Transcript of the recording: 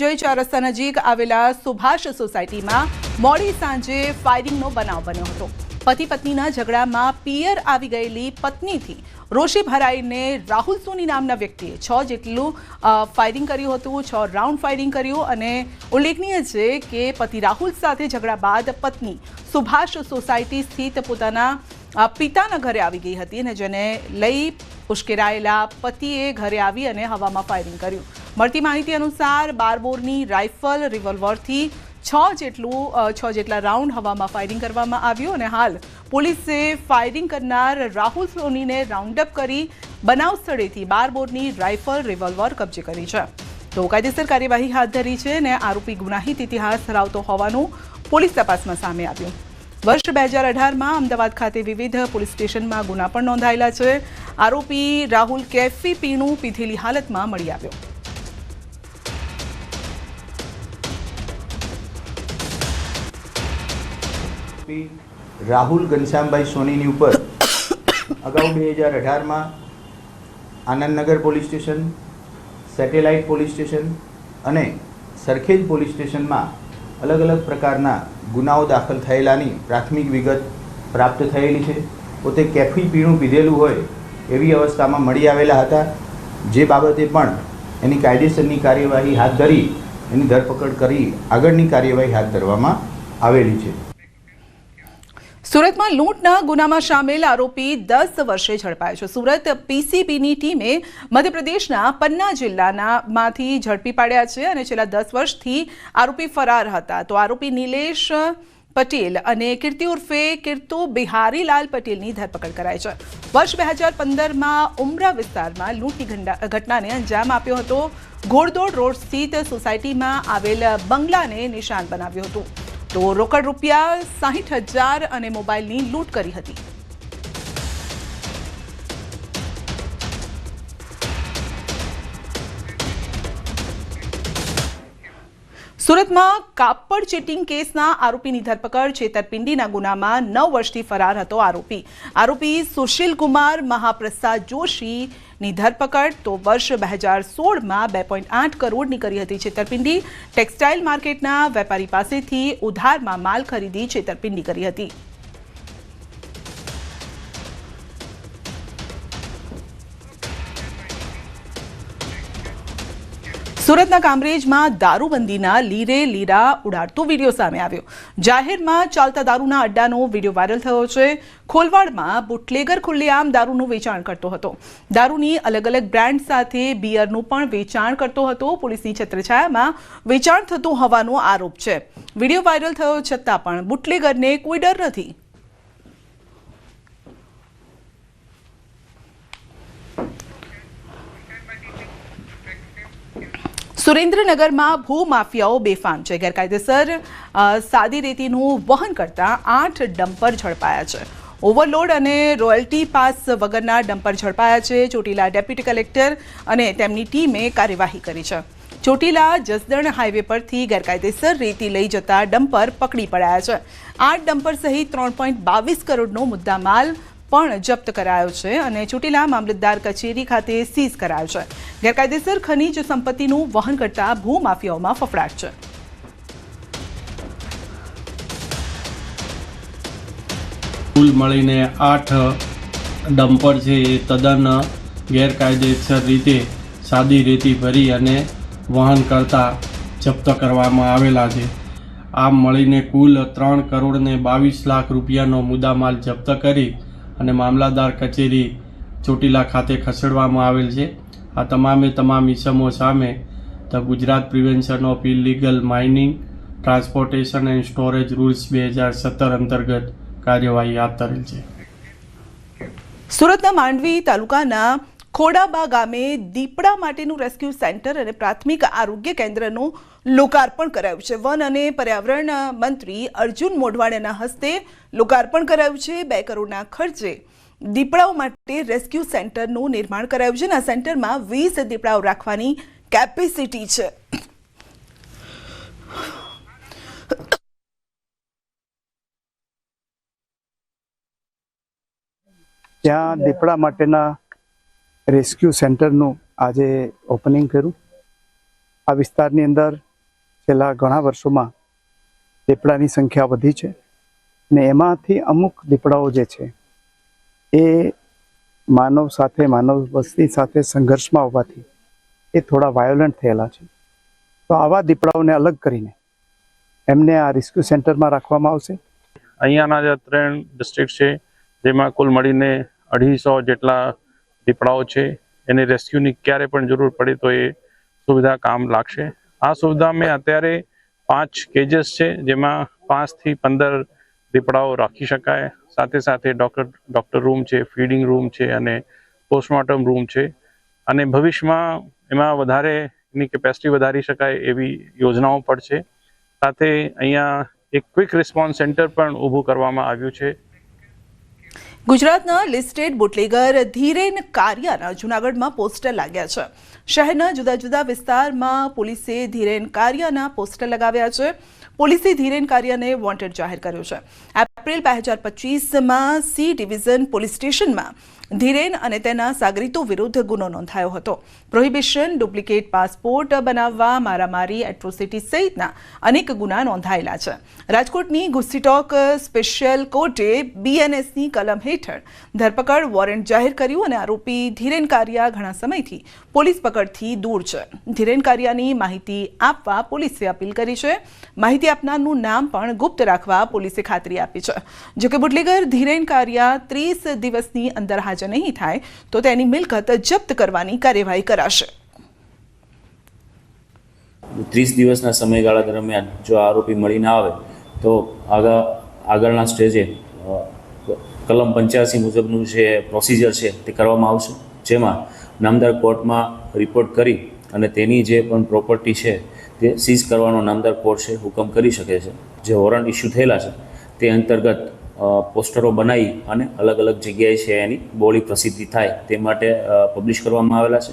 જોઈ ચોરસ્તા નજીક આવેલા સુભાષ સોસાયટીમાં મોડી સાંજે ફાયરિંગનો બનાવ બન્યો હતો. પતિ પત્નીના ઝઘડામાં પિયર આવી ગયેલી પત્નીથી રોષે ભરાઈને રાહુલ સોની નામના વ્યક્તિએ છ જેટલું ફાયરિંગ કર્યું હતું, છ રાઉન્ડ ફાયરિંગ કર્યું અને ઉલ્લેખનીય છે કે પતિ રાહુલ સાથે ઝઘડા બાદ પત્ની સુભાષ સોસાયટી સ્થિત પોતાના પિતાના ઘરે આવી ગઈ હતી અને જેને લઈ ઉશ્કેરાયેલા પતિએ ઘરે આવી અને હવામાં ફાયરિંગ કર્યું. મળતી માહિતી અનુસાર બાર બોરની રાઇફલ રિવોલ્વરથી છ જેટલું છ જેટલા રાઉન્ડ હવામાં ફાયરિંગ કરવામાં આવ્યું અને હાલ પોલીસે ફાયરિંગ કરનાર રાહુલ સોનીને રાઉન્ડઅપ કરી બનાવ સ્થળેથી બારબોરની રાઇફલ રિવોલ્વર કબજે કરી છે. તો કાયદેસર કાર્યવાહી હાથ ધરી છે અને આરોપી ગુનાહિત ઇતિહાસ ધરાવતો હોવાનું પોલીસ તપાસમાં સામે આવ્યું. વર્ષ બે હજાર અઢારમાં અમદાવાદ ખાતે વિવિધ પોલીસ સ્ટેશનમાં ગુના પણ નોંધાયેલા છે. આરોપી રાહુલ કેફી પીણું પીધેલી હાલતમાં મળી આવ્યો. આરોપી રાહુલ ઘનશ્યામભાઈ સોનીની ઉપર અગાઉ બે હજાર અઢારમાં Anandnagar police station, satellite police station અને સરખેજ પોલીસ સ્ટેશનમાં અલગ અલગ પ્રકારના ગુનાઓ દાખલ થયેલાની પ્રાથમિક વિગત પ્રાપ્ત થયેલી છે. પોતે કેફી પીણું પીધેલું હોય એવી અવસ્થામાં મળી આવેલા હતા. જે બાબતે પણ એની કાયદેસરની કાર્યવાહી હાથ ધરી, એની ધરપકડ કરી આગળની કાર્યવાહી હાથ ધરવામાં આવેલી છે. સુરતમાં લૂંટના ગુનામાં સામેલ આરોપી દસ વર્ષે ઝડપાયો છે. સુરત પીસીબીની ટીમે મધ્યપ્રદેશના પન્ના જિલ્લાનામાંથી ઝડપી પાડ્યા છે અને છેલ્લા દસ વર્ષથી આરોપી ફરાર હતા. તો આરોપી નિલેશ પટેલ અને કીર્તિ ઉર્ફે કીર્તુ બિહારીલાલ પટેલની ધરપકડ કરાઈ છે. વર્ષ બે હજાર પંદરમાં ઉમરા વિસ્તારમાં લૂંટની ઘટનાને અંજામ આપ્યો હતો. ઘોડદોડ રોડ સ્થિત સોસાયટીમાં આવેલ બંગલાને નિશાન બનાવ્યું હતું. તો રોકડ રૂપિયા સાહીઠ હજાર અને મોબાઈલની લૂંટ કરી હતી. સુરતમાં કાપડ ચીટિંગ કેસના આરોપીની ધરપકડ, છેતરપિંડીના ગુનામાં નવ વર્ષથી ફરાર હતો આરોપી. આરોપી સુશીલ કુમાર મહાપ્રસાદ જોશીની ધરપકડ, તો વર્ષ બે હજાર સોળમાં બે પોઈન્ટ આઠ કરોડની કરી હતી છેતરપિંડી. ટેક્સટાઇલ માર્કેટના વેપારી પાસેથી ઉધારમાં માલ ખરીદી છેતરપિંડી કરી હતી. સુરતના કામરેજમાં દારૂબંધીના લીરે લીરા ઉડાડતો વીડિયો સામે આવ્યો. જાહેરમાં ચાલતા દારૂના અડ્ડાનો વીડિયો વાયરલ થયો છે. ખોલવાડમાં બુટલેગર ખુલ્લેઆમ દારૂનું વેચાણ કરતો હતો. દારૂની અલગ અલગ બ્રાન્ડ સાથે બિયરનું પણ વેચાણ કરતો હતો. પોલીસની છત્રછાયામાં વેચાણ થતું હોવાનો આરોપ છે. વીડિયો વાયરલ થયો છતાં પણ બુટલેગરને કોઈ ડર નથી. સુરેન્દ્રનગરમાં ભૂમાફિયાઓ બેફામ છે. ગેરકાયદેસર સાદી રેતીનું વહન કરતા આઠ ડમ્પર ઝડપાયા છે. ઓવરલોડ અને રોયલ્ટી પાસ વગરના ડમ્પર ઝડપાયા છે. ચોટીલા ડેપ્યુટી કલેક્ટર અને તેમની ટીમે કાર્યવાહી કરી છે. ચોટીલા જસદણ હાઈવે પરથી ગેરકાયદેસર રેતી લઈ જતા ડમ્પર પકડી પડાયા છે. આઠ ડમ્પર સહિત ત્રણ પોઈન્ટ બાવીસ કરોડનો મુદ્દામાલ પણ જપ્ત કરાયો છે અને ચોટીલા મામલતદાર કચેરી ખાતે સીઝ કરાયો છે. ગેરકાયદેસર ખનીજ સંપત્તિનું વહન કરતા ભૂમાફિયાઓમાં ફફડાટ છે. કુલ મળીને આઠ ડમ્પર છે એ તદ્દન ગેરકાયદેસર રીતે સાદી રેતી ભરી અને વહન કરતા જપ્ત કરવામાં આવેલા છે. આમ મળીને કુલ ત્રણ કરોડને બાવીસ લાખ રૂપિયાનો મુદ્દામાલ જપ્ત કરી અને મામલાદાર કચેરી ચોટીલા ખાતે ખસેડવામાં આવેલ છે. આ તમામે તમામ ઇસમો સામે the Gujarat prevention of illegal mining, transportation and storage rules બે હજાર સત્તર અંતર્ગત કાર્યવાહી હાથ ધરેલ છે. સુરતના માંડવી તાલુકાના ખોડાબા ગામે દીપડા માટેનું રેસ્ક્યુ સેન્ટર અને પ્રાથમિક આરોગ્ય કેન્દ્રનું લોકાર્પણ કરાયું છે. વન અને પર્યાવરણ મંત્રી અર્જુન મોઢવાડિયાના હસ્તે લોકાર્પણ કરાયું છે. બે કરોડના ખર્ચે દીપડાઓ માટે રેસ્ક્યુ સેન્ટરનું નિર્માણ કરાયું છે અને આ સેન્ટરમાં વીસ દીપડાઓ રાખવાની કેપેસિટી છે. ત્યાં દીપડા માટેના રેસ્ક્યુ સેન્ટરનું આજે ઓપનિંગ કર્યું. આ વિસ્તારની અંદર છેલ્લા ઘણા વર્ષોમાં દીપડાની સંખ્યા વધી છે ને એમાંથી અમુક દીપડાઓ જે છે એ માનવ સાથે, માનવ વસ્તી સાથે સંઘર્ષમાં હોવાથી એ થોડા વાયોલન્ટ થયેલા છે. તો આવા દીપડાઓને અલગ કરીને એમને આ રેસ્ક્યુ સેન્ટરમાં રાખવામાં આવશે. અહીંયાના જે ત્રણ ડિસ્ટ્રિક્ટ છે, જેમાં કુલ મળીને અઢીસો જેટલા દીપડાઓ છે, એને રેસ્ક્યુની ક્યારે પણ જરૂર પડે તો એ સુવિધા કામ લાગશે. આ સુવિધા મેં અત્યારે પાંચ કેજીસ છે, જેમાં પાંચથી પંદર દીપડાઓ રાખી શકાય. સાથે સાથે ડૉક્ટર ડૉક્ટર રૂમ છે ફીડિંગ રૂમ છે અને પોસ્ટમોર્ટમ રૂમ છે. અને ભવિષ્યમાં એમાં વધારે એની કેપેસિટી વધારી શકાય એવી યોજનાઓ પણ છે. સાથે અહીંયા એક ક્વિક રિસ્પોન્સ સેન્ટર પણ ઊભું કરવામાં આવ્યું છે. ગુજરાતના લિસ્ટેડ બુટલેગર ધીરેન કારિયાના જૂનાગઢમાં પોસ્ટર લાગ્યા છે. શહેરના જુદા જુદા વિસ્તારમાં પોલીસે ધીરેન કારિયાના પોસ્ટર લગાવ્યા છે. પોલીસે ધીરેન કારિયાને વોન્ટેડ જાહેર કર્યો છે. એપ્રિલ બે હજાર પચીસમાં સી ડિવિઝન પોલીસ સ્ટેશનમાં ધીરેન અને તેના સાગરીતો વિરુદ્ધ ગુનો નોંધાયો હતો. પ્રોહિબિશન, ડુપ્લિકેટ પાસપોર્ટ બનાવવા, મારામારી, એટ્રોસિટી સહિતના અનેક ગુના નોંધાયેલા છે. રાજકોટની ગુસ્સીટોક સ્પેશિયલ કોર્ટે બીએનએસની કલમ હેઠળ ધરપકડ વોરંટ જાહેર કર્યું અને આરોપી ધીરેન કારિયા ઘણા સમયથી પોલીસ પકડથી દૂર છે. ધીરેન કારિયાની માહિતી આપવા પોલીસે અપીલ કરી છે. માહિતી આપનારનું નામ પણ ગુપ્ત રાખવા પોલીસે ખાતરી આપી છે. જોકે બુટલેગર ધીરેન કારિયા ત્રીસ દિવસની અંદર હાજર નહીં થાય, તો તેની મિલકત જપ્ત કરવાની કાર્યવાહી કરાશે. ત્રીસ દિવસના સમયગાળા દરમિયાન જો આરોપી મળી ના આવે, તો આગળ, આગળના સ્ટેજે કલમ પંચ્યાસી મુજબનું જે પ્રોસિજર છે તે કરવામાં આવશે, જેમાં નામદાર કોર્ટમાં રિપોર્ટ કરી અને તેની જે પણ પ્રોપર્ટી છે તે સીઝ કરવાનો નામદાર કોર્ટ છે હુકમ કરી શકે છે. જે વોરંટ ઇસ્યુ થયેલા છે તે અંતર્ગત પોસ્ટરો બનાવી અને અલગ અલગ જગ્યાએ છે એની બોળી પ્રસિદ્ધિ થાય તે માટે પબ્લિશ કરવામાં આવેલા છે.